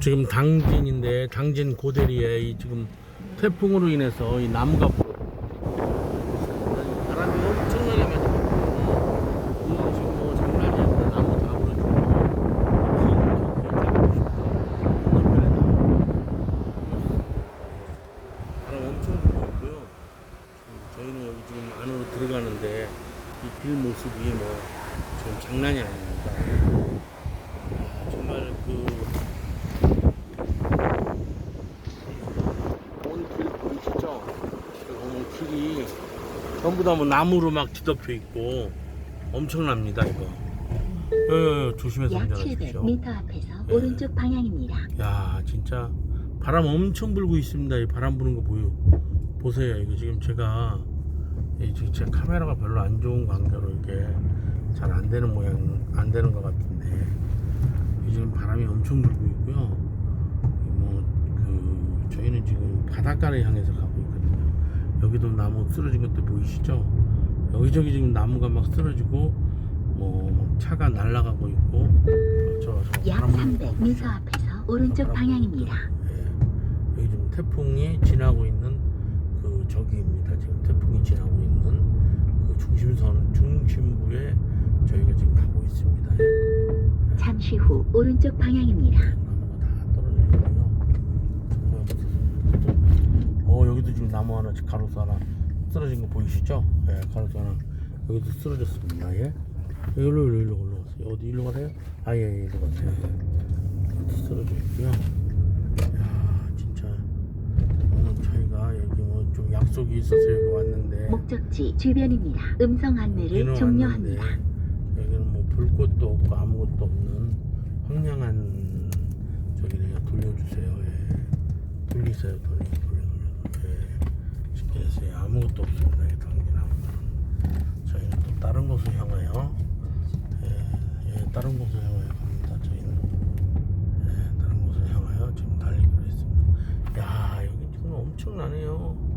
지금 당진인데 당진 고대리에 이 지금 태풍으로 인해서 이 나무가 바람이 엄청나게 많이 불고 오늘 지금 뭐 장난이 아니라 나무 다 부러지고 바람 엄청 불고 있고요. 저희는 여기 지금 안으로 들어가는데 이 길 모습이 뭐 지금 장난이 아닙니다. 아, 정말 그 온 길 보이시죠? 그 보면 길이 전부 다 뭐 나무로 막 뒤덮여 있고 엄청납니다 이거. 예, 조심해서 약 운전하십시오. 700m 앞에서 네. 오른쪽 방향입니다. 야 진짜 바람 엄청 불고 있습니다. 이 바람 부는 거 보여 보세요. 이거 지금 제가 이 지금 제 카메라가 별로 안 좋은 관계로 이게 잘 안 되는 모양 안 되는 것 같은데 이 지금 바람이 엄청 불고 있고요. 뭐 그 저희는 지금 바닷가를 향해서 가고. 여기도 나무 쓰러진 것도 보이시죠? 여기저기 지금 나무가 막 쓰러지고 뭐막 차가 날아가고 있고 저, 저약 바람 부는 거 300m 보이시죠? 앞에서 오른쪽 방향입니다. 예. 여기 지금 태풍이 지나고 있는 그 저기입니다. 지금 태풍이 지나고 있는 그 중심선 중심부에 저희가 지금 가고 있습니다. 예. 잠시 후 오른쪽 방향입니다. 다 떨어져 있고요. 정말 무슨- 어 여기도 하나 가로수 하나 쓰러진 거 보이시죠? 예, 가로수 하나 여기도 쓰러졌습니다. 예. 여기로 일로 일로 올라갔어요. 어디 일로 가세요? 아예 예, 일로 가세요. 예. 쓰러져 있고요. 야 진짜 오늘 저희가 여기 뭐 좀 약속이 있어서 여기 왔는데 목적지 주변입니다. 음성 안내를 종료합니다. 왔는데 여기는 뭐볼 것도 없고 아무것도 없는 황량한 저기네요 돌려주세요 예. 돌리세요 돌려 예. 시켜주세요 아무것도 없습니다 이 당진하고는 저희는 또 다른 곳을 향하여 예, 예, 다른 곳을 향하여 갑니다 저희는 예, 다른 곳을 향하여 지금 달리기로 했습니다 야 여기 지금 엄청나네요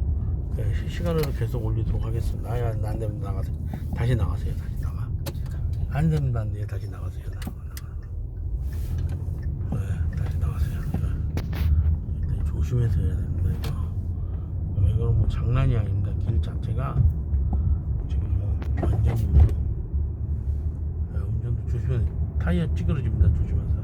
예, 실시간으로 계속 올리도록 하겠습니다. 아, 안 되면 나가세요. 다시 나가세요. 다시 나가. 안 나가. 네, 다시 나가세요. 네. 일단 조심해서 해야 됩니다. 장난이 아닙니다. 길 자체가 지금 뭐 완전히 뭐 네, 운전도 조심해. 타이어 찌그러집니다. 조심하세요.